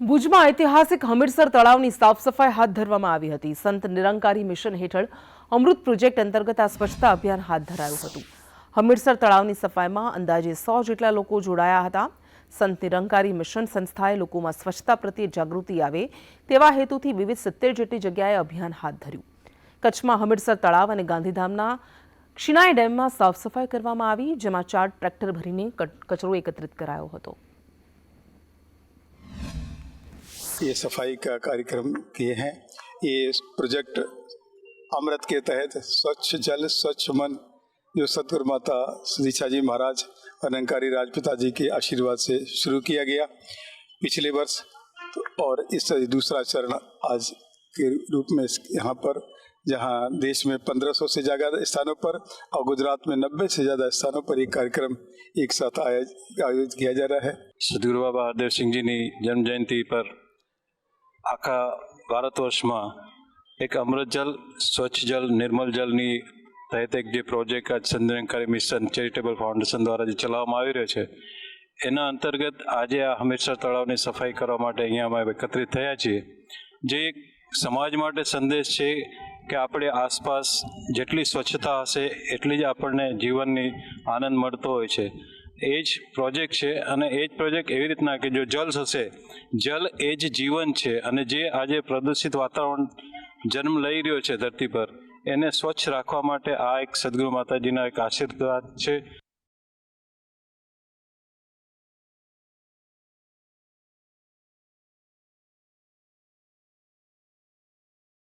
ભુજમાં ઐતિહાસિક હમીરસર તળાવની સાફ સફાઈ હાથ ધરવામાં આવી હતી. સંત નિરંકારી મિશન હેઠળ અમૃત પ્રોજેક્ટ અંતર્ગત આ સ્વચ્છતા અભિયાન હાથ ધરાયું હતું. હમીરસર તળાવની સફાઈમાં અંદાજે સો જેટલા લોકો જોડાયા હતા. સંત નિરંકારી મિશન સંસ્થાએ લોકોમાં સ્વચ્છતા પ્રત્યે જાગૃતિ આવે તેવા હેતુથી વિવિધ સિત્તેર જેટલી જગ્યાએ અભિયાન હાથ ધર્યું. કચ્છમાં હમીરસર તળાવ અને ગાંધીધામના ક્ષિણાઈ ડેમમાં સાફ સફાઈ કરવામાં આવી, જેમાં ચાર ટ્રેક્ટર ભરીને કચરો એકત્રિત કરાયો હતો. ये सफ़ाई का कार्यक्रम किए हैं। ये प्रोजेक्ट अमृत के तहत स्वच्छ जल, स्वच्छ मन, जो सतगुरु माता सुदीक्षा जी महाराज, अनंकारी राजपिता जी के आशीर्वाद से शुरू किया गया पिछले वर्ष। तो और इस दूसरा चरण आज के रूप में यहाँ पर, जहाँ देश में 1500 से ज़्यादा स्थानों पर और गुजरात में 90 से ज़्यादा स्थानों पर एक कार्यक्रम एक साथ आयोजित किया जा रहा है। सदगुरु बाबा हरदेव सिंह जी ने जन्म जयंती पर આખા ભારત વર્ષમાં એક અમૃત જલ, સ્વચ્છ જલ, નિર્મલ જલની તહેત એક જે પ્રોજેક્ટ આજ સંધ્યંકારી મિશન ચેરિટેબલ ફાઉન્ડેશન દ્વારા જે ચલાવવામાં આવી રહ્યો છે, એના અંતર્ગત આજે આ હમીરસર તળાવની સફાઈ કરવા માટે અહીંયા અમે એકત્રિત થયા છીએ. જે એક સમાજ માટે સંદેશ છે કે આપણે આસપાસ જેટલી સ્વચ્છતા હશે, એટલી જ આપણને જીવનની આનંદ મળતો હોય છે. એ જ પ્રોજેક્ટ છે અને એ જ પ્રોજેક્ટ એવી રીતના કે જો જલ હશે, જલ એ જ જીવન છે અને જે આજે પ્રદૂષિત વાતાવરણ જન્મ લઈ રહ્યો છે ધરતી પર, એને સ્વચ્છ રાખવા માટે આ એક સદગુરુ માતાજીના એક આશીર્વાદ છે.